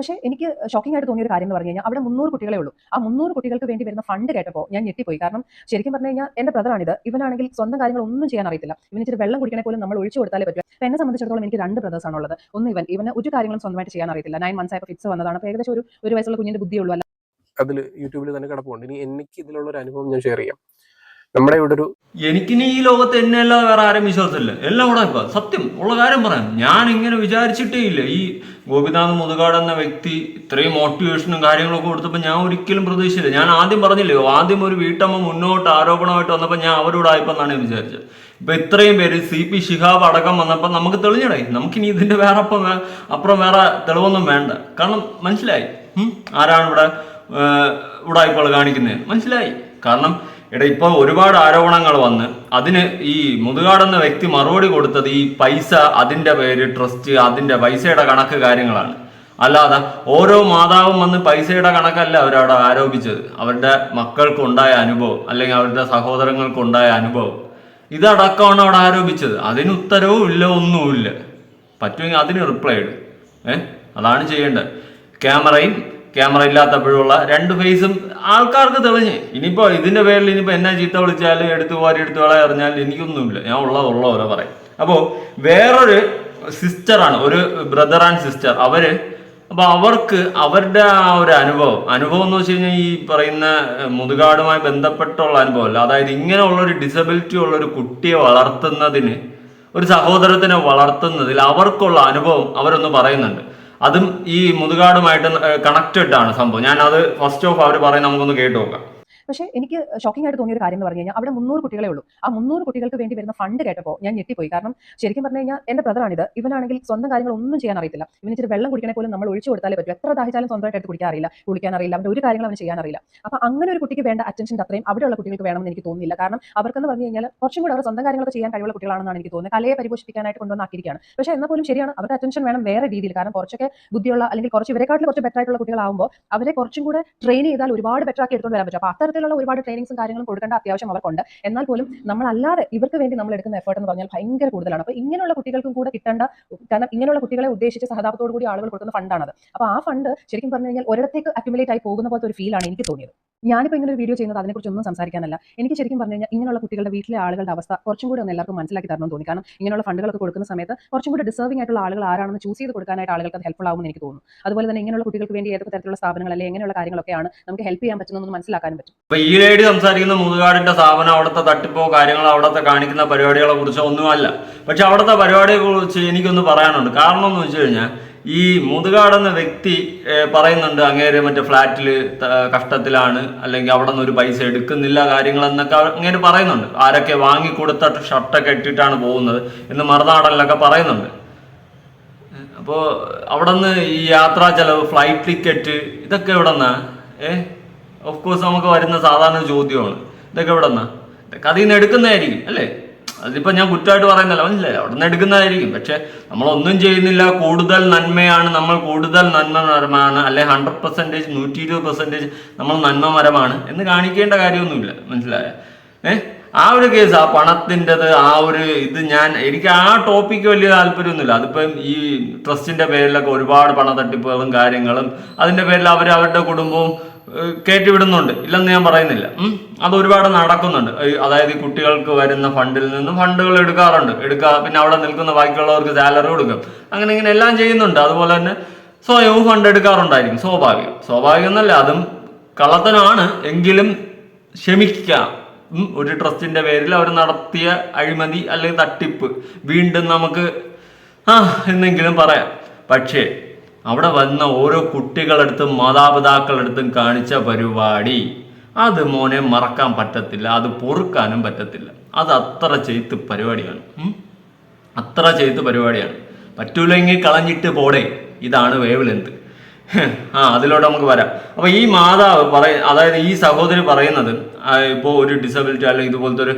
പക്ഷേ എനിക്ക് ഷോക്കിംഗ് ആയിട്ട് തോന്നിയ ഒരു കാര്യം എന്ന് പറഞ്ഞു കഴിഞ്ഞാൽ അവിടെ മുന്നൂറ് കുട്ടികളെ ഉള്ളൂ. ആ മുന്നൂറ് കുട്ടികൾക്ക് വേണ്ടി വരുന്ന ഫണ്ട് കേട്ടപ്പോൾ ഞാൻ ഞെട്ടിപ്പോയി. കാരണം ശരിക്കും പറഞ്ഞു കഴിഞ്ഞാൽ എന്റെ ബ്രദറാണിത് ഇവനാണെങ്കിൽ സ്വന്തം കാര്യങ്ങൾ ഒന്നും ചെയ്യാൻ അറിയത്തില്ല. ഇവന് ഇച്ചിരി വെള്ളം കുടിക്കണേ പോലും നമ്മൾ ഒഴിച്ചു കൊടുത്താലേ പറ്റും. അപ്പൊ എന്നെ സംബന്ധിച്ചിടത്തോളം എനിക്ക് രണ്ട് ബ്രദേഴ്സ് ആണുള്ളത് ഒന്ന് ഇവൻ. ഇവന് ഒരു കാര്യങ്ങളും സ്വന്തമായിട്ട് ചെയ്യാൻ അറിയത്തില്ല. നയൻ മന്ത്സ് ആയപ്പോൾ ഫിക്സ് വന്നതാണ്. അപ്പോൾ ഏകദേശം ഒരു ഒരു വയസ്സുള്ള കുഞ്ഞിന്റെ ബുദ്ധിയുള്ളൂ അതിൽ യൂട്യൂബിൽ തന്നെ കിടപ്പുണ്ട്. ഇനി എനിക്ക് ഇതിലുള്ള ഒരു അനുഭവം ഞാൻ ഷെയർ ചെയ്യാം. നമ്മുടെ ഇവിടെ ഒരു എനിക്കിനി ഈ ലോകത്ത് എന്നെ അല്ലാതെ വേറെ ആരും വിശ്വാസമില്ല. എല്ലാം ഇവിടെ സത്യം ഉള്ള കാര്യം പറയാം. ഞാൻ ഇങ്ങനെ വിചാരിച്ചിട്ടേ ഇല്ല. ഈ ഗോപിനാഥ് മുതുകാട് എന്ന വ്യക്തി ഇത്രയും മോട്ടിവേഷനും കാര്യങ്ങളൊക്കെ കൊടുത്തപ്പോൾ ഞാൻ ഒരിക്കലും പ്രതീക്ഷിച്ചില്ല. ഞാൻ ആദ്യം പറഞ്ഞില്ലേ ആദ്യം ഒരു വീട്ടമ്മ മുന്നോട്ട് ആരോപണമായിട്ട് വന്നപ്പോൾ ഞാൻ അവരോട് ആയപ്പോന്നാണ് ഞാൻ വിചാരിച്ചത്. ഇപ്പൊ ഇത്രയും പേര് സി പി ഷിഹാബ് അടക്കം വന്നപ്പോൾ നമുക്ക് തെളിഞ്ഞടേ. നമുക്കിനി ഇതിന്റെ വേറെ അപ്പം അപ്പുറം വേറെ തെളിവൊന്നും വേണ്ട. കാരണം മനസ്സിലായി? ആരാണ് ഇവിടെ ഉടായ്പകൾ കാണിക്കുന്നത് മനസ്സിലായി. കാരണം എടാ ഇപ്പൊ ഒരുപാട് ആരോപണങ്ങൾ വന്ന് അതിന് ഈ മുതുകാടെന്ന വ്യക്തി മറുപടി കൊടുത്തത് ഈ പൈസ അതിന്റെ പേര് ട്രസ്റ്റ് അതിന്റെ പൈസയുടെ കണക്ക് കാര്യങ്ങളാണ്. അല്ലാതെ ഓരോ മാതാവും വന്ന് പൈസയുടെ കണക്കല്ല അവരവിടെ ആരോപിച്ചത്. അവരുടെ മക്കൾക്കുണ്ടായ അനുഭവം അല്ലെങ്കിൽ അവരുടെ സഹോദരങ്ങൾക്കുണ്ടായ അനുഭവം. ഇതടക്കമാണ് അവിടെ ആരോപിച്ചത്. അതിന് ഉത്തരവും ഇല്ല ഒന്നുമില്ല. പറ്റുമെങ്കിൽ അതിന് റിപ്ലൈ ഇടും. ഏഹ് അതാണ് ചെയ്യേണ്ടത്. ക്യാമറയും ക്യാമറ ഇല്ലാത്തപ്പോഴുള്ള രണ്ട് ഫേസും ആൾക്കാർക്ക് തെളിഞ്ഞ്. ഇനിയിപ്പോ ഇതിന്റെ പേരിൽ ഇനിയിപ്പോ എന്നാ ചീത്ത വിളിച്ചാലും എടുത്തു വാരി എടുത്തു കളയാ അറിഞ്ഞാൽ എനിക്കൊന്നുമില്ല. ഞാൻ ഉള്ള ഉള്ളവരെ പറയും. അപ്പോ വേറൊരു സിസ്റ്ററാണ് ഒരു ബ്രദർ ആൻഡ് സിസ്റ്റർ അവർ അപ്പോൾ അവർക്ക് അവരുടെ ആ ഒരു അനുഭവം. അനുഭവം എന്ന് വെച്ച് കഴിഞ്ഞാൽ ഈ പറയുന്ന മുതുകാടുമായി ബന്ധപ്പെട്ടുള്ള അനുഭവമല്ല. അതായത് ഇങ്ങനെയുള്ള ഒരു ഡിസബിലിറ്റി ഉള്ള ഒരു കുട്ടിയെ വളർത്തുന്നതിന് ഒരു സഹോദരത്തിനെ വളർത്തുന്നതിൽ അവർക്കുള്ള അനുഭവം അവരൊന്ന് പറയുന്നുണ്ട്. അതും ഈ മുതുകാടുമായിട്ട് കണക്റ്റഡ് ആണ് സംഭവം. ഞാൻ അത് ഫസ്റ്റ് ഓഫ് അവർ പറയും നമുക്കൊന്ന് കേട്ടു നോക്കാം. പക്ഷേ എനിക്ക് ഷോക്കിംഗ് ആയിട്ട് തോന്നിയ ഒരു കാര്യം എന്ന് പറഞ്ഞു കഴിഞ്ഞാൽ അവിടെ മുന്നൂറ് കുട്ടികളെ ഉള്ളൂ. ആ മുന്നൂറ് കുട്ടികൾക്ക് വേണ്ടി വരുന്ന ഫണ്ട് കേട്ടപ്പോൾ ഞാൻ ഞെട്ടിപ്പോയി. കാരണം ശരിക്കും പറഞ്ഞു കഴിഞ്ഞാൽ എന്റെ ബ്രദറാണിത് ഇവനാണെങ്കിൽ സ്വന്തം കാര്യങ്ങൾ ഒന്നും ചെയ്യാൻ അറിയത്തില്ല. ഇവന് ഇച്ചിരി വെള്ളം കുടിക്കണേ പോലും നമ്മൾ ഒഴിച്ചു കൊടുത്താലേ പറ്റും. എത്ര ദാഹിച്ചാലും സ്വന്തമായിട്ട് എടുത്ത് കുടിക്കാൻ അറിയില്ല കുളിക്കാൻ അറിയില്ല അവന്റെ ഒരു കാര്യങ്ങൾ അവന് ചെയ്യാൻ അറിയില്ല അപ്പൊ അങ്ങനെ ഒരു കുട്ടിക്ക് വേണ്ട അറ്റൻഷൻ അത്രയും അവിടെയുള്ള കുട്ടികൾക്ക് വേണമെന്ന് എനിക്ക് തോന്നുന്നില്ല. കാരണം അവർക്കെന്ന് പറഞ്ഞു കഴിഞ്ഞാൽ കുറച്ചും കൂടെ അവർ സ്വന്തം കാര്യങ്ങളൊക്കെ ചെയ്യാൻ കഴിവുള്ള കുട്ടികളാണെന്നാണ് എനിക്ക് തോന്നുന്നത്. കലയെ പരിപോഷിപ്പിക്കാനായിട്ട് കൊണ്ടുവന്നാക്കിയിരിക്കുകയാണ് പക്ഷേ എന്നാൽ പോലും ശരിയാണ്. അവരുടെ അറ്റൻഷൻ വേണം വേറെ രീതിയിൽ. കാരണം കുറച്ചൊക്കെ ബുദ്ധിയുള്ള അല്ലെങ്കിൽ കുറച്ച് ഇവരെക്കാട്ടിൽ കുറച്ച് ബെറ്റർ ആയിട്ടുള്ള കുട്ടികളാകുമ്പോൾ അവരെ കുറച്ചും കൂടെ ട്രെയിൻ ചെയ്താൽ ഒരുപാട് ബെറ്റർ ആക്കി എടുത്തുകൊണ്ട് വരാൻ പറ്റും. അപ്പോൾ അത്തരത്തിലുള്ള ഒരുപാട് ട്രെയിനിങ്സും കാര്യങ്ങളും കൊടുക്കേണ്ട അത്യാവശ്യം അവർക്കുണ്ട്. എന്നാൽ പോലും നമ്മളല്ലാതെ ഇവർക്ക് വേണ്ടി നമ്മൾ എടുക്കുന്ന എഫേർട്ട് എന്ന് പറഞ്ഞാൽ ഭയങ്കര കൂടുതലാണ്. അപ്പോൾ ഇങ്ങനെയുള്ള കുട്ടികൾക്കും കൂടെ കിട്ടേണ്ട കാരണം ഇങ്ങനെയുള്ള കുട്ടികളെ ഉദ്ദേശിച്ച് സഹതാപത്തോടു കൂടി ആളുകൾ കൊടുക്കുന്ന ഫണ്ടാണത് അപ്പോൾ ആ ഫണ്ട് ശരിക്കും പറഞ്ഞു കഴിഞ്ഞാൽ ഒരിടത്തേക്ക് അക്യുമുലേറ്റ് ആയി പോകുന്ന പോലത്തെ ഒരു ഫീലാണ് എനിക്ക് തോന്നിയത്. ഞാനിപ്പോൾ ഇങ്ങനെ ഒരു വീഡിയോ ചെയ്യുന്നത് അതിനെക്കുറിച്ച് ഒന്നും സംസാരിക്കാനല്ല. എനിക്ക് ശരിക്കും പറഞ്ഞു കഴിഞ്ഞാൽ ഇങ്ങനെയുള്ള കുട്ടികളുടെ വീട്ടിലെ ആളുകളുടെ അവസ്ഥ കുറച്ചും കൂടി ഒന്ന് എല്ലാവർക്കും മനസ്സിലാക്കി തരണമെന്ന് തോന്നി. കാരണം ഇങ്ങനെയുള്ള ഫണ്ടുകളൊക്കെ കൊടുക്കുന്ന സമയത്ത് കുറച്ചും കൂടി ഡിസേർവിംഗ് ആയിട്ടുള്ള ആളുകൾ ആരാണെന്ന് ചൂസ് ചെയ്ത് കൊടുക്കാനായിട്ട് ആളുകൾക്ക് ഹെൽപ്ഫുൾ ആവുമെന്ന് എനിക്ക് തോന്നുന്നു. അതുപോലെ തന്നെ ഇങ്ങനെയുള്ള കുട്ടികൾക്ക് വേണ്ടി ഏതൊക്കെ തരത്തിലുള്ള സ്ഥാപനങ്ങൾ അല്ലെങ്കിൽ എങ്ങനെയുള്ള കാര്യങ്ങളൊക്കെയാണ് നമുക്ക് ഹെൽപ്പ് ചെയ്യാൻ പറ്റുന്നതെന്ന് മനസ്സിലാക്കാനും പറ്റും. അപ്പൊ ഈ ലേഡി സംസാരിക്കുന്ന മുതുകാടിന്റെ സ്ഥാപനം അവിടുത്തെ തട്ടിപ്പോ കാര്യങ്ങൾ അവിടുത്തെ കാണിക്കുന്ന പരിപാടികളെ കുറിച്ചോ ഒന്നുമല്ല. പക്ഷെ അവിടുത്തെ പരിപാടിയെ കുറിച്ച് എനിക്കൊന്ന് പറയാനുണ്ട്. കാരണം എന്ന് വെച്ച് കഴിഞ്ഞാൽ ഈ മുതുകാട് എന്ന വ്യക്തി പറയുന്നുണ്ട് അങ്ങേര് മറ്റേ ഫ്ലാറ്റിൽ കഷ്ടത്തിലാണ് അല്ലെങ്കിൽ അവിടെ നിന്ന് ഒരു പൈസ എടുക്കുന്നില്ല കാര്യങ്ങൾ എന്നൊക്കെ അങ്ങേര് പറയുന്നുണ്ട്. ആരൊക്കെ വാങ്ങിക്കൊടുത്ത ഷർട്ടൊക്കെ ഇട്ടിട്ടാണ് പോകുന്നത് എന്ന് മറുനാടനിലൊക്കെ പറയുന്നുണ്ട്. അപ്പോൾ അവിടെ നിന്ന് ഈ യാത്രാ ചെലവ് ഫ്ലൈറ്റ് ടിക്കറ്റ് ഇതൊക്കെ എവിടെ നിന്നാ ഏ? ഓഫ് കോഴ്സ് നമുക്ക് വരുന്ന സാധാരണ ചോദ്യമാണ്. ഇതൊക്കെ എവിടെ നിന്നാ ഇതൊക്കെ അതിൽ നിന്ന് എടുക്കുന്നതായിരിക്കും അല്ലേ? അതിപ്പോൾ ഞാൻ കുറ്റമായിട്ട് പറയുന്നില്ല മനസ്സിലായി? അവിടെ നിന്ന് എടുക്കുന്നതായിരിക്കും. പക്ഷെ നമ്മളൊന്നും ചെയ്യുന്നില്ല. കൂടുതൽ നന്മയാണ് നമ്മൾ കൂടുതൽ നന്മമരമാണ് അല്ലെ ഹൺഡ്രഡ് പെർസെന്റേജ് നൂറ്റി ഇരുപത് പെർസെന്റേജ് നമ്മൾ നന്മമരമാണ് എന്ന് കാണിക്കേണ്ട കാര്യമൊന്നുമില്ല മനസ്സിലായ? ഏഹ് ആ ഒരു കേസ് ആ പണത്തിന്റെത് ആ ഒരു ഇത് ഞാൻ എനിക്ക് ആ ടോപ്പിക്ക് വലിയ താല്പര്യമൊന്നുമില്ല. അതിപ്പം ഈ ട്രസ്റ്റിന്റെ പേരിലൊക്കെ ഒരുപാട് പണ തട്ടിപ്പുകളും കാര്യങ്ങളും അതിന്റെ പേരിൽ അവർ അവരുടെ കുടുംബവും കയറ്റിവിടുന്നുണ്ട് ഇല്ലെന്ന് ഞാൻ പറയുന്നില്ല. അത് ഒരുപാട് നടക്കുന്നുണ്ട്. അതായത് ഈ കുട്ടികൾക്ക് വരുന്ന ഫണ്ടിൽ നിന്നും ഫണ്ടുകൾ എടുക്കാറുണ്ട്. എടുക്കുക പിന്നെ അവിടെ നിൽക്കുന്ന ബാക്കിയുള്ളവർക്ക് സാലറി കൊടുക്കും. അങ്ങനെ ഇങ്ങനെ എല്ലാം ചെയ്യുന്നുണ്ട്. അതുപോലെ തന്നെ സ്വയവും ഫണ്ട് എടുക്കാറുണ്ടായിരിക്കും. സ്വാഭാവികം. സ്വാഭാവികം എന്നല്ല അതും കള്ളത്തനമാണ് എങ്കിലും ക്ഷമിക്കാം. ഒരു ട്രസ്റ്റിന്റെ പേരിൽ അവർ നടത്തിയ അഴിമതി അല്ലെങ്കിൽ തട്ടിപ്പ് വീണ്ടും നമുക്ക് ആ എന്നെങ്കിലും പറയാം. പക്ഷേ അവിടെ വന്ന ഓരോ കുട്ടികളടുത്തും മാതാപിതാക്കളടുത്തും കാണിച്ച പരിപാടി. അത് മോനെ മറക്കാൻ പറ്റത്തില്ല അത് പൊറുക്കാനും പറ്റത്തില്ല. അത് അത്ര ചെയ്ത്ത് പരിപാടിയാണ്. അത്ര ചെയ്ത്ത് പരിപാടിയാണ്. പറ്റൂലെങ്കിൽ കളഞ്ഞിട്ട് പോടെ. ഇതാണ് വേവ് ലെന്ത് ആ അതിലൂടെ നമുക്ക് വരാം. അപ്പൊ ഈ മാതാവ് പറയ അതായത് ഈ സഹോദരി പറയുന്നത് ഇപ്പോൾ ഒരു ഡിസബിലിറ്റി അല്ലെങ്കിൽ ഇതുപോലത്തെ ഒരു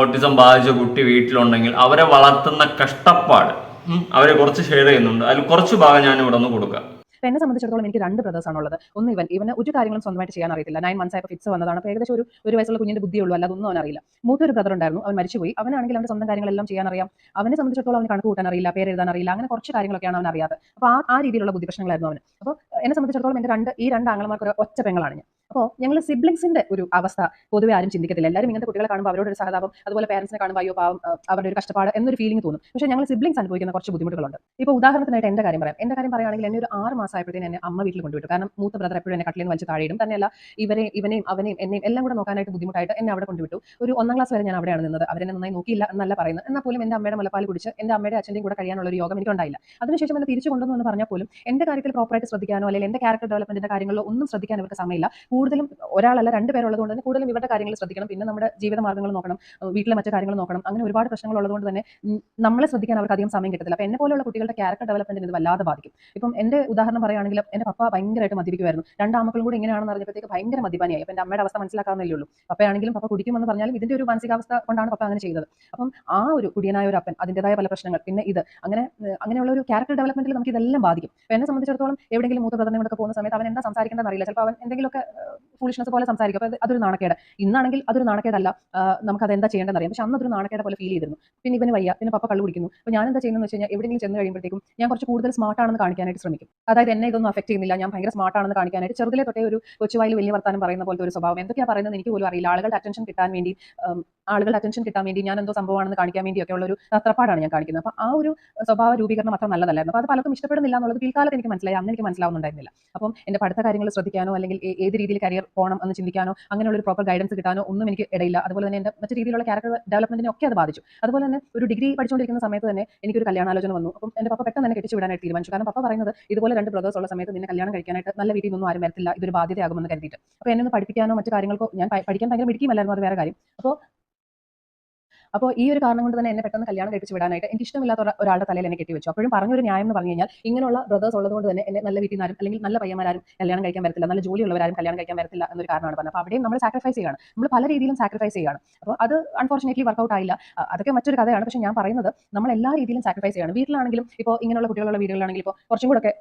ഓട്ടിസം ബാധിച്ച കുട്ടി വീട്ടിലുണ്ടെങ്കിൽ അവരെ വളർത്തുന്ന കഷ്ടപ്പാട് അവരെ കുറച്ച് ഷെയർ ചെയ്യുന്നുണ്ട്. അതിൽ കുറച്ച് ഭാഗം ഞാൻ ഇവിടെ ഒന്ന് കൊടുക്കാം. എന്നെ സംബന്ധിച്ചിടത്തോളം എനിക്ക് രണ്ട് ബ്രദേഴ്സ് ഉള്ളത്. ഒന്ന് ഇവൻ. ഇവന് ഒരു കാര്യങ്ങളും സ്വന്തമായിട്ട് ചെയ്യാൻ അറിയത്തില്ല. നയൻ മന്ത്സ് ആയപ്പോൾ ഫിക്സ് വന്നതാണ്. അപ്പോൾ ഏകദേശം ഒരു ഒരു വയസ്സുള്ള കുഞ്ഞിന്റെ ബുദ്ധിയുള്ളൂ അല്ല അതൊന്നും അവൻ അറിയില്ല മൂത്തൊരു ബ്രദർ ഉണ്ടായിരുന്നു. അവൻ മരിച്ചുപോയി. അവനാണെങ്കിൽ അവന്റെ സ്വന്തം കാര്യങ്ങളെല്ലാം ചെയ്യാൻ അറിയാം. അവനെ സംബന്ധിച്ചിടത്തോളം അവന് കണക്ക് കൂട്ടാൻ അറിയില്ല. പേര് എഴുതാൻ അറിയില്ല. അങ്ങനെ കുറച്ച് കാര്യങ്ങളൊക്കെയാണ് അവൻ അറിയാതെ. അപ്പോൾ ആ ആ രീതിയിലുള്ള ബുദ്ധി പ്രശ്നങ്ങളായിരുന്നു അവന്. അപ്പോൾ എന്നെ സംബന്ധിച്ചിടത്തോളം എന്റെ രണ്ട് ഈ രണ്ട് ആംഗലമാർക്ക് ഒരു ഒറ്റ പെങ്ങളാണ് ഞാൻ. അപ്പോൾ ഞങ്ങൾ സിബ്ലിങ്സിന്റെ ഒരു അവസ്ഥ പൊതുവെ ആരും ചിന്തിക്കത്തില്ല. എല്ലാവരും ഇങ്ങനത്തെ കുട്ടികളെ കാണുമ്പോൾ അവരോട് ഒരു സഹതാപം അതുപോലെ പേരൻസിനെ കാണുമ്പോൾ അയ്യോ പാവം അവരുടെ ഒരു കഷ്ടപ്പാട് എന്നൊരു ഫീലിംഗ് തോന്നും. പക്ഷേ ഞങ്ങൾ സിബ്ലിങ്സ് അനുഭവിക്കുന്ന കുറച്ച് ബുദ്ധിമുട്ടുകളുണ്ട്. ഇപ്പോൾ ഉദാഹരണത്തിനായിട്ട് എന്റെ കാര്യം പറയാം. എന്റെ കാര്യം പറയുകയാണെങ്കിൽ എന്നെ ഒരു ആറ് മാസമായപ്പോഴത്തേന് എന്നെ അമ്മ വീട്ടിൽ കൊണ്ടുവിട്ടു. കാരണം മൂത്ത ബ്രദർ എപ്പോഴും എന്നെ കട്ടിലിന് വലിച്ച് താഴെയിടും. തന്നെയല്ല ഇവരെ ഇവനെയും അവനെയും എന്നെയും എല്ലാം കൂടെ നോക്കാനായിട്ട് ബുദ്ധിമുട്ടായിട്ട് എന്നെ അവിടെ കൊണ്ടുവിട്ടു. ഒരു ഒന്നാം ക്ലാസ് വരെ ഞാൻ അവിടെയാണ് നിന്നത്. അവരെ നന്നായി നോക്കിയില്ല എന്നല്ല പറയുന്നത്. എന്നാൽ പോലും എന്റെ അമ്മയുടെ മുലപ്പാൽ കുടിച്ച് എന്റെ അമ്മയുടെ അച്ഛന്റെയും കൂടെ കഴിയാനുള്ള ഒരു യോഗം എനിക്കുണ്ടായില്ല. അതിനുശേഷം എന്നെ തിരിച്ചു കൊണ്ടുവന്നു എന്ന് പറഞ്ഞാൽ പോലും എന്റെ കാര്യത്തിൽ പ്രോപ്പറായിട്ട് ശ്രദ്ധിക്കാനോ അല്ലെങ്കിൽ എന്റെ ക്യാരക്ടർ ഡെവലപ്മെന്റിന്റെ കാര്യങ്ങളിലോ ഒന്നും ശ്രദ്ധിക്കാൻ അവർക്ക് സമയമില്ല. കൂടുതലും ഒരാളല്ല രണ്ട് പേരുള്ളത് കൊണ്ട് തന്നെ കൂടുതലും ഇവരുടെ കാര്യങ്ങൾ ശ്രദ്ധിക്കണം. പിന്നെ നമ്മുടെ ജീവിത മാർഗങ്ങൾ നോക്കണം വീട്ടിലെ മറ്റു കാര്യങ്ങൾ നോക്കണം. അങ്ങനെ ഒരുപാട് പ്രശ്നങ്ങൾ ഉള്ളതുകൊണ്ട് തന്നെ നമ്മളെ ശ്രദ്ധിക്കാൻ അവർക്ക് അധികം സമയം കിട്ടത്തില്ല. അപ്പോൾ എന്നെ പോലെയുള്ള കുട്ടികളുടെ ക്യാരക്ടർ ഡെവലപ്മെന്റ് ഇത് വല്ലാതെ ബാധിക്കും. ഇപ്പം എന്റെ ഉദാഹരണം പറയുകയാണെങ്കിൽ എന്റെ പപ്പ ഭയങ്കരമായിട്ട് മദ്യപിക്കുമായിരുന്നു. രണ്ടാമക്കളും കൂടി ഇങ്ങനെയാണെന്ന് അറിഞ്ഞപ്പോഴത്തേക്ക് ഭയങ്കര മദ്യപാനിയായി. അപ്പം എന്റെ അമ്മയുടെ അവസ്ഥ മനസ്സിലാക്കാവുന്നല്ലേ ഉള്ളൂ. പപ്പയാണെങ്കിലും പപ്പ കുടിക്കുമെന്ന് പറഞ്ഞാലും ഇതിന്റെ ഒരു മാനസികാവസ്ഥ കൊണ്ടാണ് പപ്പ അങ്ങനെ ചെയ്തത്. അപ്പം ആ ഒരു കുടിയനായ ഒരു അപ്പൻ അതിന്റെതായ പല പ്രശ്നങ്ങൾ. പിന്നെ ഇത് അങ്ങനെ അങ്ങനെയുള്ള ഒരു ക്യാരക്ടർ ഡെവലപ്മെന്റിൽ നമുക്ക് ഇതെല്ലാം ബാധിക്കും. എന്നെ സംബന്ധിച്ചിടത്തോളം എവിടെയെങ്കിലും കൂടെ പോകുന്ന സമയത്ത് അവൻ എന്താ സംസാരിക്കേണ്ടതെന്ന് അറിയില്ല. ചിലപ്പോൾ അവൻ എന്തെങ്കിലുമൊക്കെ ഫൂളിഷ്നസ് പോലെ സംസാരിക്കും. അപ്പോൾ അതൊരു നാണക്കേട്. ഇന്നാണെങ്കിൽ അതൊരു നാണക്കേടല്ല. നമുക്ക് അത് എന്താ ചെയ്യേണ്ടതെന്ന് അറിയാം. പക്ഷെ അന്ന് അതൊരു നാണക്കേട പോലെ ഫീൽ ചെയ്തിരുന്നു. പിന്നെ ഇവന് വയ്യ. പിന്നെ പപ്പ കള്ളു കുടിക്കുന്നു. അപ്പോൾ ഞാൻ എന്താ ചെയ്യുന്നതെന്ന് വെച്ച് കഴിഞ്ഞാൽ എവിടെയെങ്കിലും ചെന്ന് കഴിയുമ്പോഴത്തേക്കും ഞാൻ കുറച്ച് കൂടുതൽ സ്മാർട്ട് ആണെന്ന് കാണിക്കാനായിട്ട് ശ്രമിക്കും. അതായത് എന്നെ ഇതൊന്നും അഫക്ട് ചെയ്യുന്നില്ല. ഞാൻ ഭയങ്കര സ്മാർട്ട് ആണെന്ന് കാണിക്കാനായിട്ട് ചെറുതിലെ തൊട്ടേ ഒരു കൊച്ചുവായിൽ വലിയ വർത്താനം പറയുന്ന പോലത്തെ ഒരു സ്വഭാവം. എന്തൊക്കെയാണ് പറയുന്നത് എനിക്ക് പോലും അറിയില്ല. ആളുകളുടെ അറ്റൻഷൻ കിട്ടാൻ വേണ്ടി ആളുകളുടെ അറ്റൻഷൻ കിട്ടാൻ വേണ്ടി ഞാൻ എന്തോ സംഭവമാണെന്ന് കാണിക്കാൻ വേണ്ടിയൊക്കെ ഉള്ള ഒരു തത്രപ്പാടാണ് ഞാൻ കാണിക്കുന്നത്. അപ്പോൾ ആ ഒരു സ്വഭാവ രൂപീകരണം അത്ര നല്ലതല്ലായിരുന്നു. അപ്പോൾ അത് പലർക്കും ഇഷ്ടപ്പെടുന്നില്ല എന്നുള്ളത് പിൽക്കാലത്ത് എനിക്ക് മനസ്സിലായി. അന്ന് എനിക്ക് മനസ്സിലാവുന്നുണ്ടായിരുന്നില്ല. അപ്പം എന്റെ പഠിത്ത കാര്യങ്ങൾ ശ്രദ്ധിക്കാനോ അല്ലെങ്കിൽ ഏത് രീതിയിൽ കരിയർ പോകണം എന്ന് ചിന്തിക്കാനോ അങ്ങനെയുള്ള ഒരു പ്രോപ്പർ ഗൈഡൻസ് കിട്ടാനോ ഒന്നും എനിക്ക് ഇടയില്ല. അതുപോലെ തന്നെ എന്റെ മറ്റു രീതിയിലുള്ള ക്യാരക്ടർ ഡെവലപ്മെന്റിനെ ഒക്കെ അത് ബാധിച്ചു. അതുപോലെ തന്നെ ഒരു ഡിഗ്രി പഠിച്ചുകൊണ്ടിരിക്കുന്ന സമയത്ത് തന്നെ എനിക്കൊരു കല്യാണാലോചന വന്നു. അപ്പം എന്റെ പപ്പ പെട്ടെന്ന് തന്നെ കെട്ടിച്ചു വിടാനായിട്ട് തീരുമാനിച്ചു. കാരണം പപ്പ പറയുന്നത് ഇതുപോലെ രണ്ട് ബ്രദേഴ്സ് ഉള്ള സമയത്ത് നിന്നെ കല്യാണം കഴിക്കാനായിട്ട് നല്ല വീട്ടിൽ നിന്നും ആരും വരത്തില്ല. ഇതൊരു ബാധ്യതയാകുമെന്ന് കരുതിയിട്ട്. അപ്പോൾ എന്നെ ഒന്ന് പഠിപ്പിക്കാനോ മറ്റു കാര്യങ്ങൾക്കോ ഞാൻ പഠിക്കാൻ ഭയങ്കര മിടിക്കുമല്ലായിരുന്നു അത് വേറെ കാര്യം. അപ്പോൾ അപ്പോൾ ഈ ഒരു കാരണം കൊണ്ട് തന്നെ എന്നെ പെട്ടെന്ന് കല്യാണം കഴിപ്പിച്ച് വിടാനായിട്ട് എനിക്ക് ഇഷ്ടമില്ലാത്ത ഒരാളുടെ തലയിൽ എന്നെ കെട്ടി വെച്ചു അപ്പോഴും പറഞ്ഞൊരു ന്യായം എന്ന് പറഞ്ഞു കഴിഞ്ഞാൽ ഇങ്ങനെയുള്ള ബ്രദേഴ്സ് ഉള്ളതുകൊണ്ട് തന്നെ എന്നെ നല്ല വീട്ടിൽ നിന്നാരും അല്ലെങ്കിൽ നല്ല പയ്യന്മാരും കല്യാണം കഴിക്കാൻ വരത്തില്ല നല്ല ജോലിയുള്ളവരാരും കല്യാണം കഴിക്കാൻ വരത്തില്ല എന്നൊരു കാരണമാണ് പറഞ്ഞത്. അപ്പോൾ അവിടെയും നമ്മൾ സാക്രിഫൈസ് ചെയ്യണം. നമ്മൾ പല രീതിയിലും സാക്രിഫൈസ് ചെയ്യണം അപ്പോൾ അത് അൺഫോർച്ചുനേറ്റ്ലി വർക്കൗട്ട് ആയില്ല. അതൊക്കെ മറ്റൊരു കഥയാണ്. പക്ഷേ ഞാൻ പറയുന്നത് നമ്മൾ എല്ലാ രീതിയിലും സാക്രിഫൈസ് ചെയ്യണം. വീട്ടിലാണെങ്കിലും ഇപ്പോൾ ഇങ്ങനെയുള്ള കുട്ടികളുള്ള വീടുകളാണെങ്കിൽ ഇപ്പോൾ കുറച്ചും കൂടെ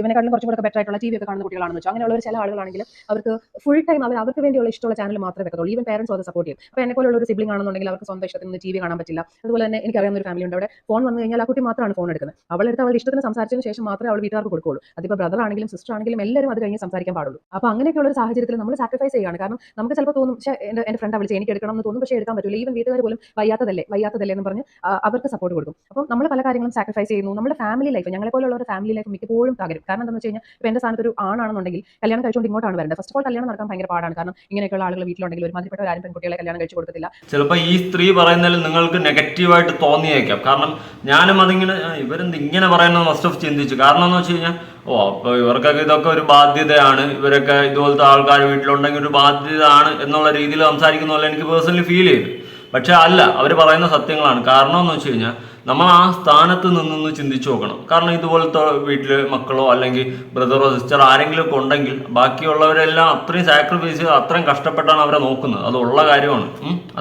ഇവനെക്കാളും കുറച്ചും കൂടെ ബെറ്റർ ആയിട്ടുള്ള ടി വി ഒക്കെ കാണുന്ന കുട്ടികളാണെന്ന് വെച്ചാൽ അങ്ങനെയുള്ള ചില ആളുകളാണെങ്കിൽ അവർക്ക് ഫുൾ ടൈം അവർ അവർക്ക് വേണ്ടിയുള്ള ഇഷ്ടമുള്ള ചാനൽ മാത്രമേ വെക്കത്തുള്ളൂ ഈവൻ പേരൻസ് അത് സപ്പോർട്ട് ചെയ്യും. അപ്പോൾ എന്നെ പോലുള്ള ഒരു സിബ്ലിംഗ് ആണെന്നുണ്ടെങ്കിൽ അവർക്ക് സ്വന്തം ഇഷ്ടത്തിന് ടി വി കാണാൻ പറ്റില്ല. അതുപോലെ തന്നെ എനിക്കറിയാവുന്ന ഒരു ഫാമിലി ഉണ്ട്. അവിടെ ഫോൺ വന്നു കഴിഞ്ഞാൽ ആ കുട്ടി മാത്രമാണ് ഫോൺ എടുക്കുന്നത്. അവളെടുത്ത് അവളുടെ ഇഷ്ടത്തിന് സംസാരിച്ചതിന് ശേഷം മാത്രമേ അവൾ വീട്ടുകാർക്ക് കൊടുക്കുള്ളൂ അതിപ്പോൾ ബ്രദർ ആണെങ്കിലും സിസ്റ്റർ ആണെങ്കിലും എല്ലാവരും അത് കഴിഞ്ഞ് സംസാരിക്കാൻ പാടുള്ളൂ. അപ്പോൾ അങ്ങനെയൊക്കെയുള്ള ഒരു സാഹചര്യത്തിൽ നമ്മൾ സാക്രിഫൈസ് ചെയ്യുകയാണ്. കാരണം നമുക്ക് ചിലപ്പോൾ തോന്നും പക്ഷേ എന്റെ എന്റെ ഫ്രണ്ട് വിളിച്ച് എനിക്ക് എടുക്കണം എന്ന് തോന്നും. പക്ഷേ എടുക്കാൻ പറ്റില്ല ഈവൻ വീട്ടുകാർ പോലും വയ്യാത്തതല്ലേ? വയ്യാത്തതല്ലേ എന്ന് പറഞ്ഞ് അവർക്ക് സപ്പോർട്ട് കൊടുക്കും. അപ്പോൾ നമ്മൾ പല കാര്യങ്ങളും സാക്രിഫൈസ് ചെയ്യുന്നു. നമ്മുടെ ഫാമിലി ലൈഫ് ഞങ്ങളെ പോലുള്ള ഒരു ഫാമിലി ലൈഫ് മിക്കപ്പോഴും തകരും. കാരണം എന്താണെന്ന് വെച്ച് കഴിഞ്ഞാൽ ഇപ്പോൾ എന്റെ സ്ഥാനത്ത് ഒരു ആണാണെന്നുണ്ടെങ്കിൽ കല്യാണം കഴിച്ചുകൊണ്ട് ഇങ്ങോട്ടാണ് വരേണ്ടത്. ഫസ്റ്റ് ഓഫ് ഓൾ കല്യാണം നടക്കാൻ ഭയങ്കര പാടാണ്. കാരണം ഇങ്ങനെയൊക്കെയുള്ള ആളുകൾ വീട്ടിലുണ്ടെങ്കിൽ ഒരുമാതിരിപ്പെട്ട ആരും പെൺകുട്ടികളെ കല്യാണം കഴിച്ചു കൊടുക്കത്തില്ല. ചിലപ്പോൾ ഈ സ്ത്രീ പറയുന്നതിൽ നിങ്ങൾക്ക് നെഗറ്റീവായിട്ട് തോന്നിയേക്കാം. കാരണം ഞാനും അതിങ്ങനെ ഇവരെന്ത് ഇങ്ങനെ പറയുന്നത് മസ്റ്റ് ഓഫ് ചിന്തിച്ചു. കാരണം എന്ന് വെച്ച് കഴിഞ്ഞാൽ ഓ അപ്പോൾ ഇവർക്കൊക്കെ ഇതൊക്കെ ഒരു ബാധ്യതയാണ്. ഇവരൊക്കെ ഇതുപോലത്തെ ആൾക്കാർ വീട്ടിലുണ്ടെങ്കിൽ ഒരു ബാധ്യതയാണ് എന്നുള്ള രീതിയിൽ സംസാരിക്കുന്ന പോലെ എനിക്ക് പേഴ്സണലി ഫീൽ ചെയ്തു. പക്ഷെ അല്ല അവർ പറയുന്ന സത്യങ്ങളാണ്. കാരണം എന്ന് വെച്ച് കഴിഞ്ഞാൽ നമ്മൾ ആ സ്ഥാനത്ത് നിന്നൊന്ന് ചിന്തിച്ചു നോക്കണം. കാരണം ഇതുപോലത്തെ വീട്ടിലെ മക്കളോ അല്ലെങ്കിൽ ബ്രദറോ സിസ്റ്റർ ആരെങ്കിലും ഒക്കെ ഉണ്ടെങ്കിൽ ബാക്കിയുള്ളവരെല്ലാം അത്രയും സാക്രിഫൈസ് ചെയ്ത് അത്രയും കഷ്ടപ്പെട്ടാണ് അവരെ നോക്കുന്നത്. അത് ഉള്ള കാര്യമാണ്.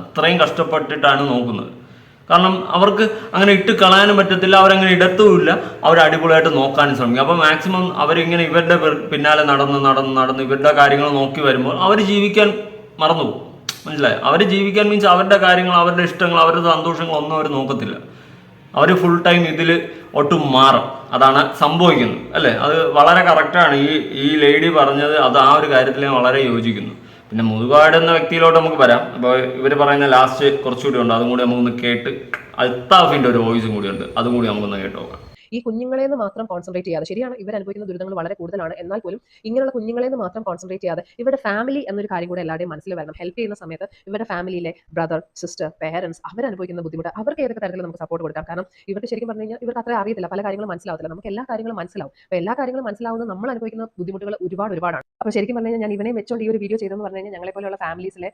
അത്രയും കഷ്ടപ്പെട്ടിട്ടാണ് നോക്കുന്നത്. കാരണം അവർക്ക് അങ്ങനെ ഇട്ട് കളയാനും പറ്റത്തില്ല അവരങ്ങനെ ഇടത്തുമില്ല അവർ അടിപൊളിയായിട്ട് നോക്കാനും ശ്രമിക്കും. അപ്പോൾ മാക്സിമം അവരിങ്ങനെ ഇവരുടെ പിന്നാലെ നടന്ന് നടന്ന് നടന്ന് ഇവരുടെ കാര്യങ്ങൾ നോക്കി വരുമ്പോൾ അവർ ജീവിക്കാൻ മറന്നുപോകും. മനസ്സിലായി? അവർ ജീവിക്കാൻ മീൻസ് അവരുടെ കാര്യങ്ങൾ അവരുടെ ഇഷ്ടങ്ങൾ അവരുടെ സന്തോഷങ്ങൾ ഒന്നും അവർ നോക്കത്തില്ല. അവർ ഫുൾ ടൈം ഇതിൽ ഒട്ടും മാറും. അതാണ് സംഭവിക്കുന്നത് അല്ലേ? അത് വളരെ കറക്റ്റാണ് ഈ ഈ ലേഡി പറഞ്ഞത് അത് ആ ഒരു കാര്യത്തിൽ വളരെ യോജിക്കുന്നു. പിന്നെ മുതുകാട് എന്ന വ്യക്തിയിലോട്ട് നമുക്ക് വരാം. അപ്പോൾ ഇവർ പറയുന്ന ലാസ്റ്റ് കുറച്ചുകൂടി ഉണ്ട്. അതും കൂടി നമുക്കൊന്ന് കേട്ട് അൽത്താഫിന്റെ ഒരു വോയിസും കൂടി ഉണ്ട്. അതും കൂടി നമുക്കൊന്ന് കേട്ട് നോക്കാം. ഈ കുഞ്ഞുങ്ങളെ മാത്രം കോൺസെൻട്രേറ്റ് ചെയ്യാതെ ശരിയാണ് ഇവർ അനുഭവിക്കുന്ന ദുരിതങ്ങൾ വളരെ കൂടുതലാണ്. എന്നാൽ പോലും ഇങ്ങനെയുള്ള കുഞ്ഞുങ്ങളെ മാത്രം കോൺസെൻട്രേറ്റ് ചെയ്യാതെ ഇവരുടെ ഫാമിലി എന്നൊരു കാര്യം കൂടെ എല്ലാവരുടെയും മനസ്സിൽ വരണം. ഹെൽപ്പ് ചെയ്യുന്ന സമയത്ത് ഇവരുടെ ഫാമിലിയിലെ ബ്രദർ സിസ്റ്റർ പേരൻസ് അവർ അനുഭവിക്കുന്ന ബുദ്ധിമുട്ട് അവർക്ക് ഏതൊക്കെ തരത്തിൽ നമുക്ക് സപ്പോർട്ട് കൊടുക്കാം. കാരണം ഇവർക്ക് ശരിക്കും പറഞ്ഞു കഴിഞ്ഞാൽ ഇവർക്ക് അത്ര അറിയത്തില്ല. പല കാര്യങ്ങളും മനസ്സിലാവത്തില്ല. നമുക്ക് എല്ലാ കാര്യങ്ങളും മനസ്സിലാവും. അപ്പോൾ എല്ലാ കാര്യങ്ങളും മനസ്സിലാവുന്നത് നമ്മൾ അനുഭവിക്കുന്ന ബുദ്ധിമുട്ടുകൾ ഒരുപാട് ഒരുപാടാണ്. അപ്പോൾ ശരിക്കും പറഞ്ഞു കഴിഞ്ഞാൽ ഞാൻ ഇവനെ വെച്ചുകൊണ്ട് ഈ ഒരു വീഡിയോ ചെയ്തെന്ന് പറഞ്ഞു കഴിഞ്ഞാൽ ഞങ്ങളെ പോലെയുള്ള ഫാമിലീസിലെ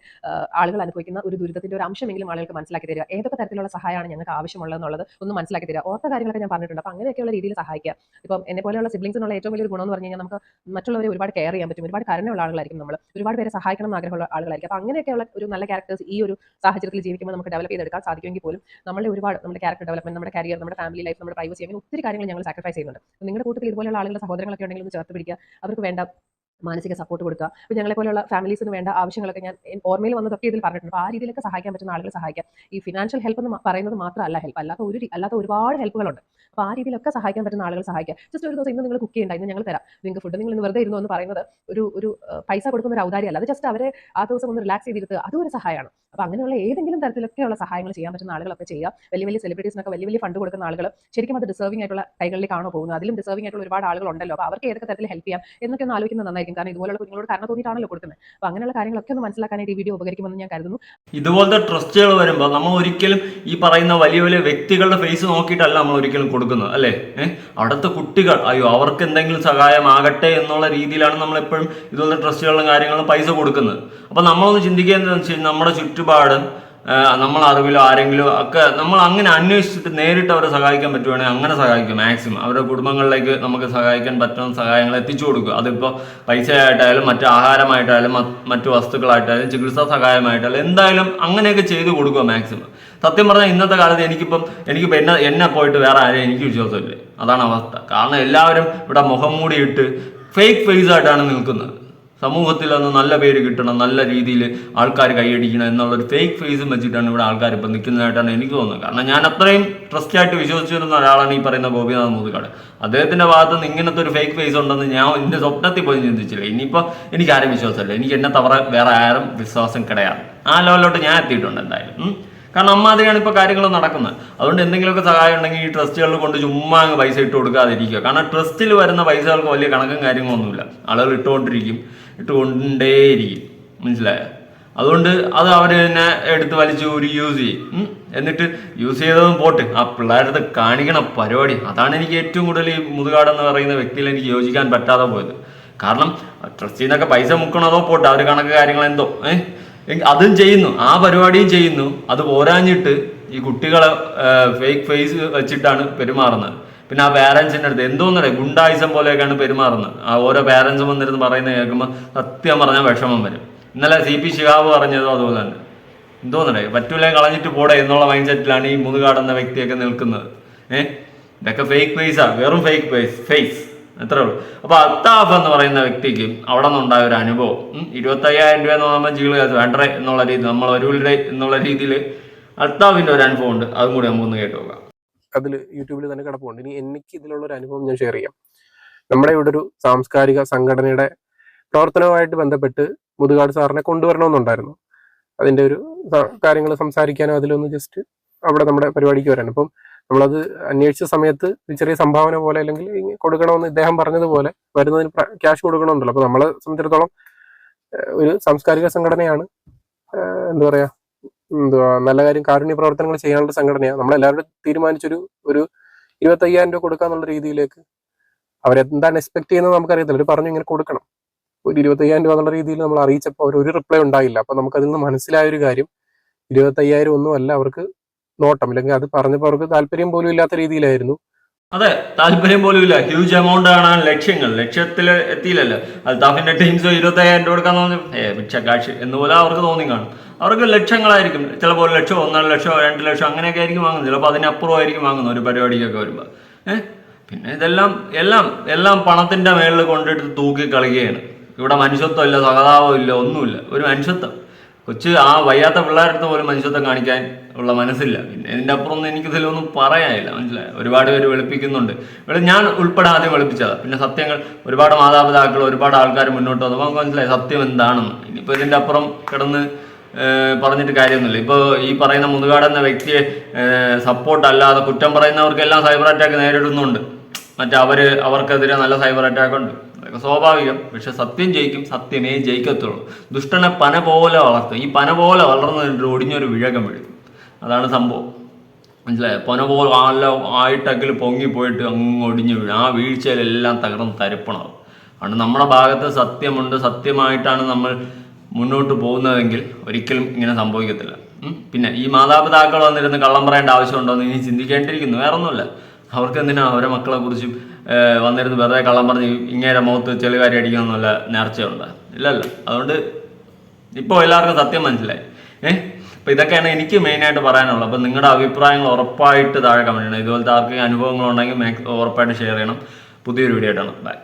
ആളുകൾ അനുഭവിക്കുന്ന ഒരു ദുരിതത്തിന്റെ ഒരു അംശമെങ്കിലും ആളുകൾക്ക് മനസ്സിലാക്കി തരിക. ഏതൊക്കെ തരത്തിലുള്ള സഹായമാണ് ഞങ്ങൾക്ക് ആവശ്യമുള്ളതെന്നുള്ളത് ഒന്ന് മനസ്സിലാക്കി തരിക. ഓർത്ത കാര്യങ്ങളൊക്കെ ഞാൻ പറഞ്ഞിട്ടുണ്ട്. അപ്പോൾ അങ്ങനെയൊക്കെയുള്ള രീതിയിൽ സഹായിക്കുക. ഇപ്പം എന്നെ പോലെയുള്ള സിബ്ലിംഗ്സിനുള്ള ഏറ്റവും വലിയൊരു ഗുണം എന്ന് പറഞ്ഞു കഴിഞ്ഞാൽ നമുക്ക് മറ്റുള്ളവരെ ഒരുപാട് കെയർ ചെയ്യാൻ പറ്റും. ഒരുപാട് കരുണയുള്ള ആളുകളായിരിക്കും നമ്മൾ ഒരുപാട് പേരെ സഹായിക്കണം എന്ന് ആഗ്രഹമുള്ള ആളുകളായിരിക്കും. അപ്പോൾ അങ്ങനെയൊക്കെയുള്ള ഒരു നല്ല ക്യാരക്ടേഴ്സ് ഈ ഒരു സാഹചര്യത്തിൽ ജീവിക്കുമ്പോൾ നമുക്ക് ഡെവലപ്പ് ചെയ്തെടുക്കാൻ സാധിക്കുമെങ്കിൽ പോലും നമ്മളെ ഒരുപാട് നമ്മുടെ ക്യാരക്ടർ ഡെവലപ്മെന്റ് നമ്മുടെ കരിയർ നമ്മുടെ ഫാമിലി ലൈഫ് നമ്മുടെ പ്രൈവസി അങ്ങനെ ഒത്തിരി കാര്യങ്ങൾ ഞങ്ങൾ സാക്രിഫൈസ് ചെയ്യുന്നുണ്ട്. നിങ്ങളുടെ കൂട്ടത്തിൽ ഇതുപോലെയുള്ള ആളുകളുടെ സഹോദരങ്ങളൊക്കെ ഉണ്ടെങ്കിൽ ഒന്ന് ചേർത്ത് പിടിക്കുക. അവർക്ക് വേണ്ട മാനസിക സപ്പോർട്ട് കൊടുക്കുക. അപ്പോൾ ഞങ്ങളെ ഫാമിലീസിന് വേണ്ട ആവശ്യങ്ങളൊക്കെ ഞാൻ ഓർമ്മയിൽ വന്നതൊക്കെ ഇതിൽ പറഞ്ഞിട്ടുണ്ട്. അപ്പോൾ ആ രീതിയിലൊക്കെ സഹായിക്കാൻ പറ്റുന്ന ആളുകളെ സഹായിക്കാം ഈ ഫിനാൻഷ്യൽ ഹെൽപ്പ് എന്ന് പറയുന്നത് മാത്രമല്ല ഹെൽപ്പ് അല്ലാത്ത ഒരു അല്ലാത്ത ഒരുപാട് ഹെൽപ്പുകളുണ്ട് അപ്പോൾ ആ രീതിയിലൊക്കെ സഹായിക്കാൻ പറ്റുന്ന ആളുകൾ സഹായിക്കാം ജസ്റ്റ് ഒരു ദിവസം ഇന്ന് നിങ്ങൾ കുക്ക് ചെയ്യേണ്ട ഇന്ന് ഞങ്ങൾ തരാം. നിങ്ങൾക്ക് ഫുഡ് നിങ്ങൾ ഇന്ന് വെറുതെ ഇരുന്നു എന്ന് പറയുന്നത് ഒരു ഒരു പൈസ കൊടുക്കുന്ന ഒരു ഔദാര്യമല്ല അത് ജസ്റ്റ് അവരെ ആ ദിവസം ഒന്ന് റിലാക്സ് ചെയ്തിരുത്തുക. അതും ഒരു സഹായമാണ്. അപ്പോൾ അങ്ങനെയുള്ള ഏതെങ്കിലും തരത്തിലൊക്കെയുള്ള സഹായങ്ങൾ ചെയ്യാൻ പറ്റുന്ന ആളുകളൊക്കെ ചെയ്യുക. വലിയ വലിയ സെലിബ്രിറ്റീസിനൊക്കെ വലിയ വലിയ ഫണ്ട് കൊടുക്കുന്ന ആളുകൾ ശരിക്കും അത് ഡിസേർവിംഗ് ആയിട്ടുള്ള കൈകളിലേക്കാണോ പോകുന്നത്? അതിലും ഡിസേർവിംഗ് ആയിട്ടുള്ള ഒരുപാട് ആളുകൾ ഉണ്ടല്ലോ. അപ്പോൾ അവർക്ക് ഏതൊക്കെ തരത്തിൽ ഹെൽപ്പ് ചെയ്യാം എന്നൊക്കെ ഒന്ന് ആലോചിക്കുന്നത് നന്നായിരിക്കും. കാരണം ഇതുപോലുള്ള കുഞ്ഞുങ്ങളോട് കാരണം തോന്നിയിട്ടാണല്ലോ കൊടുക്കുന്നത്. അപ്പോൾ അങ്ങനെയുള്ള കാര്യങ്ങളൊക്കെ ഒന്ന് മനസ്സിലാക്കാനായിട്ട് ഈ വീഡിയോ ഉപകരിക്കുമെന്ന് ഞാൻ കരുതുന്നു. ഇതുപോലത്തെ ട്രസ്റ്റുകൾ വരുമ്പോൾ നമ്മൾ ഒരിക്കലും ഈ പറയുന്ന വലിയ വലിയ വ്യക്തികളുടെ ഫേസ് നോക്കിയിട്ടല്ല നമ്മൾ ഒരിക്കലും കൊടുക്കുന്നത്. അല്ലേ? ഏഹ് അവിടുത്തെ കുട്ടികൾ അയ്യോ അവർക്ക് എന്തെങ്കിലും സഹായമാകട്ടെ എന്നുള്ള രീതിയിലാണ് നമ്മൾ എപ്പോഴും ഇതുപോലത്തെ ട്രസ്റ്റുകളിലും കാര്യങ്ങളും പൈസ കൊടുക്കുന്നത്. അപ്പോൾ നമ്മളൊന്ന് ചിന്തിക്കേണ്ടതെന്ന് വെച്ച് കഴിഞ്ഞാൽ നമ്മുടെ ചുറ്റുപാട് നമ്മൾ അറിവിലോ ആരെങ്കിലും ഒക്കെ നമ്മൾ അങ്ങനെ അന്വേഷിച്ചിട്ട് നേരിട്ട് അവരെ സഹായിക്കാൻ പറ്റുവാണെങ്കിൽ അങ്ങനെ സഹായിക്കും മാക്സിമം. അവരുടെ കുടുംബങ്ങളിലേക്ക് നമുക്ക് സഹായിക്കാൻ പറ്റുന്ന സഹായങ്ങൾ എത്തിച്ചു കൊടുക്കുക. അതിപ്പോൾ പൈസയായിട്ടായാലും മറ്റു ആഹാരമായിട്ടായാലും മറ്റു വസ്തുക്കളായിട്ടായാലും ചികിത്സാ സഹായമായിട്ടായാലും എന്തായാലും അങ്ങനെയൊക്കെ ചെയ്തു കൊടുക്കുക മാക്സിമം. സത്യം പറഞ്ഞാൽ ഇന്നത്തെ കാലത്ത് എനിക്കിപ്പം എനിക്കിപ്പോൾ എന്നെ എന്നെ പോയിട്ട് വേറെ ആരും എനിക്ക് വിശ്വാസമില്ല? അതാണ് അവസ്ഥ. കാരണം എല്ലാവരും ഇവിടെ മുഖം മൂടിയിട്ട് ഫേക്ക് ഫേസ് ആയിട്ടാണ് നിൽക്കുന്നത്. സമൂഹത്തിൽ ഒന്ന് നല്ല പേര് കിട്ടണം നല്ല രീതിയിൽ ആൾക്കാർ കൈയടിക്കണം എന്നുള്ളൊരു ഫേക്ക് ഫേസും വെച്ചിട്ടാണ് ഇവിടെ ആൾക്കാർ ഇപ്പം നിൽക്കുന്നതായിട്ടാണ് എനിക്ക് തോന്നുന്നത്. കാരണം ഞാൻ അത്രയും ട്രസ്റ്റ് ആയിട്ട് വിശ്വസിച്ചിരുന്ന ഒരാളാണ് ഈ പറയുന്ന ഗോപിനാഥ് മുതുകാട്. അദ്ദേഹത്തിന്റെ ഭാഗത്ത് നിന്ന് ഇങ്ങനത്തെ ഒരു ഫേക്ക് ഫേസ് ഉണ്ടെന്ന് ഞാൻ എന്റെ സ്വപ്നത്തിൽ പോലും ചിന്തിച്ചില്ല. ഇനിയിപ്പോൾ എനിക്ക് ആരും വിശ്വാസമില്ല. എനിക്ക് എന്നെ തവറ വേറെ ആരും വിശ്വാസം കിടയാറ് ആ ലെവലിലോട്ട് ഞാൻ എത്തിയിട്ടുണ്ട് എന്തായാലും. കാരണം അമ്മാതിരിയാണ് ഇപ്പോൾ കാര്യങ്ങൾ നടക്കുന്നത്. അതുകൊണ്ട് എന്തെങ്കിലുമൊക്കെ സഹായം ഉണ്ടെങ്കിൽ ഈ ട്രസ്റ്റുകളിൽ കൊണ്ട് ചുമ്മാ അങ്ങ് പൈസ ഇട്ട് കൊടുക്കാതിരിക്കുക. കാരണം ട്രസ്റ്റിൽ വരുന്ന പൈസകൾക്ക് വലിയ കണക്കും കാര്യങ്ങളൊന്നുമില്ല. ആളുകൾ ഇട്ടുകൊണ്ടിരിക്കും. ഇട്ടുകൊണ്ടേയിരിക്കും. മനസ്സിലായോ? അതുകൊണ്ട് അത് അവർ തന്നെ എടുത്ത് വലിച്ചു ഒരു യൂസ് ചെയ്യും. എന്നിട്ട് യൂസ് ചെയ്തതും പോട്ട്. ആ പിള്ളേരത് കാണിക്കണ പരിപാടി. അതാണ് എനിക്ക് ഏറ്റവും കൂടുതൽ ഈ മുതുകാട് എന്ന് പറയുന്ന വ്യക്തിയിൽ എനിക്ക് യോജിക്കാൻ പറ്റാതെ പോയത്. കാരണം ട്രസ്റ്റിൽ നിന്നൊക്കെ പൈസ മുക്കണതോ പോട്ടെ. അവർ കണക്ക് കാര്യങ്ങൾ എന്തോ ഏഹ് അതും ചെയ്യുന്നു. ആ പരിപാടിയും ചെയ്യുന്നു. അത് പോരാഞ്ഞിട്ട് ഈ കുട്ടികളെ ഫേക്ക് ഫേസ് വെച്ചിട്ടാണ് പെരുമാറുന്നത്. പിന്നെ ആ പാരൻസിന്റെ അടുത്ത് എന്തോന്നറിയ? ഗുണ്ടായുസം പോലെയൊക്കെയാണ് പെരുമാറുന്നത്. ആ ഓരോ പാരൻസും വന്നിരുന്ന് പറയുന്നത് കേൾക്കുമ്പോൾ സത്യം പറഞ്ഞാൽ വിഷമം വരും. ഇന്നലെ സി പി ശിഹാബ് പറഞ്ഞതും അതുപോലെ തന്നെ. എന്തോന്നറിയ? പറ്റൂലേ കളഞ്ഞിട്ട് പോടെ എന്നുള്ള മൈൻഡ് സെറ്റിലാണ് ഈ മുതുകാടുന്ന വ്യക്തിയൊക്കെ നിൽക്കുന്നത്. ഏഹ് ഇതൊക്കെ ഫേക്ക് ഫേസാണ് വെറും ഫേക്ക് ഫേസ് ഫേസ് അത്രേ ഉള്ളൂ. അപ്പൊ അത്താഫ് എന്ന് പറയുന്ന വ്യക്തിക്ക് അവിടെ നിന്നുണ്ടായ ഒരു അനുഭവം ഇരുപത്തയ്യായിരം രൂപ എന്ന് പറയുമ്പോൾ ജീവിതം വേണ്ടേ എന്നുള്ള രീതി നമ്മൾ ഒരുവിടെ എന്നുള്ള രീതിയിൽ അൽത്താഫിന്റെ ഒരു അനുഭവം ഉണ്ട് അതും കൂടി നമുക്കൊന്ന് കേട്ടു നോക്കാം. അതിൽ യൂട്യൂബിൽ തന്നെ കിടപ്പുണ്ട്. ഇനി എനിക്ക് ഇതിലുള്ള ഒരു അനുഭവം ഞാൻ ഷെയർ ചെയ്യാം. നമ്മുടെ ഇവിടെ ഒരു സാംസ്കാരിക സംഘടനയുടെ പ്രവർത്തനവുമായിട്ട് ബന്ധപ്പെട്ട് മുതുകാട് സാറിനെ കൊണ്ടുവരണമെന്നുണ്ടായിരുന്നു. അതിന്റെ ഒരു കാര്യങ്ങൾ സംസാരിക്കാനോ അതിലൊന്ന് ജസ്റ്റ് അവിടെ നമ്മുടെ പരിപാടിക്ക് വരാൻ. അപ്പം നമ്മളത് അന്വേഷിച്ച സമയത്ത് ചെറിയ സംഭാവന പോലെ അല്ലെങ്കിൽ കൊടുക്കണമെന്ന് ഇദ്ദേഹം പറഞ്ഞതുപോലെ വരുന്നതിന് ക്യാഷ് കൊടുക്കണമെന്നല്ലോ അപ്പൊ നമ്മളെ സംബന്ധിച്ചിടത്തോളം ഒരു സാംസ്കാരിക സംഘടനയാണ്. എന്താ പറയാ എന്തുവാ നല്ല കാര്യം കാരുണ്യ പ്രവർത്തനങ്ങൾ ചെയ്യാനുള്ള സംഘടനയാണ്. നമ്മളെല്ലാവരും തീരുമാനിച്ചൊരു ഒരു ഇരുപത്തയ്യായിരം രൂപ കൊടുക്കാന്നുള്ള രീതിയിലേക്ക് അവരെന്താണ് എക്സ്പെക്ട് ചെയ്യുന്നത് നമുക്കറിയത്തില്ല. അവർ പറഞ്ഞു ഇങ്ങനെ കൊടുക്കണം. ഒരു ഇരുപത്തയ്യായിരം രൂപ എന്നുള്ള രീതിയിൽ നമ്മൾ അറിയിച്ചപ്പോൾ അവർ ഒരു റിപ്ലൈ ഉണ്ടായില്ല. അപ്പൊ നമുക്കതിൽ നിന്ന് മനസ്സിലായ ഒരു കാര്യം ഇരുപത്തയ്യായിരം ഒന്നും അല്ല. അവർക്ക് നോട്ടം. അല്ലെങ്കിൽ അത് പറഞ്ഞപ്പോൾ അവർക്ക് താല്പര്യം പോലും ഇല്ലാത്ത രീതിയിലായിരുന്നു. അതെ താല്പര്യം പോലും ഇല്ല. ഹ്യൂജ് എമൗണ്ട് ആണ് ലക്ഷ്യങ്ങൾ. ലക്ഷ്യത്തിൽ എത്തിയില്ലല്ലോ. അൽത്താഫിന്റെ ടീംസ് ഇരുപത്തയ്യായിരം രൂപ കൊടുക്കാൻ തോന്നി ഏ ഭിക്ഷക്കാഴ്ച എന്ന് പോലെ അവർക്ക് തോന്നി കാണും. അവർക്ക് ലക്ഷങ്ങളായിരിക്കും. ചിലപ്പോൾ ഒരു ലക്ഷം ഒന്നര ലക്ഷം രണ്ട് ലക്ഷം അങ്ങനെയൊക്കെ ആയിരിക്കും വാങ്ങുന്നത്. ചിലപ്പോൾ അതിനപ്പുറം ആയിരിക്കും വാങ്ങുന്നത് ഒരു പരിപാടിക്കൊക്കെ വരുമ്പോൾ ഏഹ് പിന്നെ ഇതെല്ലാം എല്ലാം എല്ലാം പണത്തിന്റെ മേളിൽ കൊണ്ടിട്ട് തൂക്കി കളിക്കുകയാണ്. ഇവിടെ മനുഷ്യത്വം ഇല്ല സഹതാപം ഇല്ല ഒന്നുമില്ല. ഒരു മനുഷ്യത്വം. കൊച്ചു ആ വയ്യാത്ത പിള്ളേരടുത്ത് പോലും മനുഷ്യത്വം കാണിക്കാൻ ഉള്ള മനസ്സില്ല. പിന്നെ എന്റെ അപ്പുറം ഒന്നും എനിക്കിതിലൊന്നും പറയാനില്ല. മനസ്സിലായി? ഒരുപാട് പേര് വെളുപ്പിക്കുന്നുണ്ട്. ഇവിടെ ഞാൻ ഉൾപ്പെടെ ആദ്യം വെളുപ്പിച്ചതാണ് പിന്നെ സത്യങ്ങൾ ഒരുപാട് മാതാപിതാക്കൾ ഒരുപാട് ആൾക്കാർ മുന്നോട്ട് വന്നപ്പോൾ നമുക്ക് മനസ്സിലായി സത്യം എന്താണെന്ന്. ഇനിയിപ്പോൾ ഇതിന്റെ അപ്പുറം കിടന്ന് പറഞ്ഞിട്ട് കാര്യമൊന്നുമില്ല. ഇപ്പോൾ ഈ പറയുന്ന മുതുകാട് എന്ന വ്യക്തിയെ സപ്പോർട്ട് അല്ലാതെ കുറ്റം പറയുന്നവർക്കെല്ലാം സൈബർ അറ്റാക്ക് നേരിടുന്നുണ്ട്. മറ്റേ അവർ അവർക്കെതിരെ നല്ല സൈബർ അറ്റാക്ക് ഉണ്ട്. അതൊക്കെ സ്വാഭാവികം. പക്ഷെ സത്യം ജയിക്കും സത്യമേ ജയിക്കത്തുള്ളൂ. ദുഷ്ടനെ പന പോലെ വളർത്തും ഈ പന പോലെ വളർന്നു ഒടിഞ്ഞൊരു വിഴകം വീഴും അതാണ് സംഭവം. മനസ്സിലായോ? പന പോലെ നല്ല ആയിട്ടക്കിൽ പൊങ്ങി പോയിട്ട് അങ്ങ് ഒടിഞ്ഞു വീഴും. ആ വീഴ്ചയിലെല്ലാം തകർന്ന് തരിപ്പണം അതുകൊണ്ട് നമ്മുടെ ഭാഗത്ത് സത്യമുണ്ട്. സത്യമായിട്ടാണ് നമ്മൾ മുന്നോട്ട് പോകുന്നതെങ്കിൽ ഒരിക്കലും ഇങ്ങനെ സംഭവിക്കത്തില്ല. പിന്നെ ഈ മാതാപിതാക്കൾ വന്നിരുന്ന് കള്ളം പറയേണ്ട ആവശ്യമുണ്ടോ എന്ന് ഇനി ചിന്തിക്കേണ്ടിയിരിക്കുന്നു. വേറെ ഒന്നുമില്ല അവർക്ക് എന്തിനാ അവരെ മക്കളെ കുറിച്ചും വന്നിരുന്ന് വെറുതെ കള്ളം പറഞ്ഞ് ഇങ്ങേരെ മുഖത്ത് ചെളിവാരി അടിക്കണമെന്നുള്ള നേർച്ചയുണ്ട്? ഇല്ലല്ലോ. അതുകൊണ്ട് ഇപ്പോൾ എല്ലാവർക്കും സത്യം മനസ്സിലായി. ഏഹ് അപ്പോൾ ഇതൊക്കെയാണ് എനിക്ക് മെയിനായിട്ട് പറയാനുള്ളത്. അപ്പോൾ നിങ്ങളുടെ അഭിപ്രായങ്ങൾ ഉറപ്പായിട്ട് താഴെ കമന്റ് ചെയ്യണം ഇതുപോലത്തെ ആർക്കെങ്കിലും അനുഭവങ്ങളുണ്ടെങ്കിൽ ഉറപ്പായിട്ട് ഷെയർ ചെയ്യണം. പുതിയൊരു വീഡിയോ ആയിട്ടാണ് ബൈ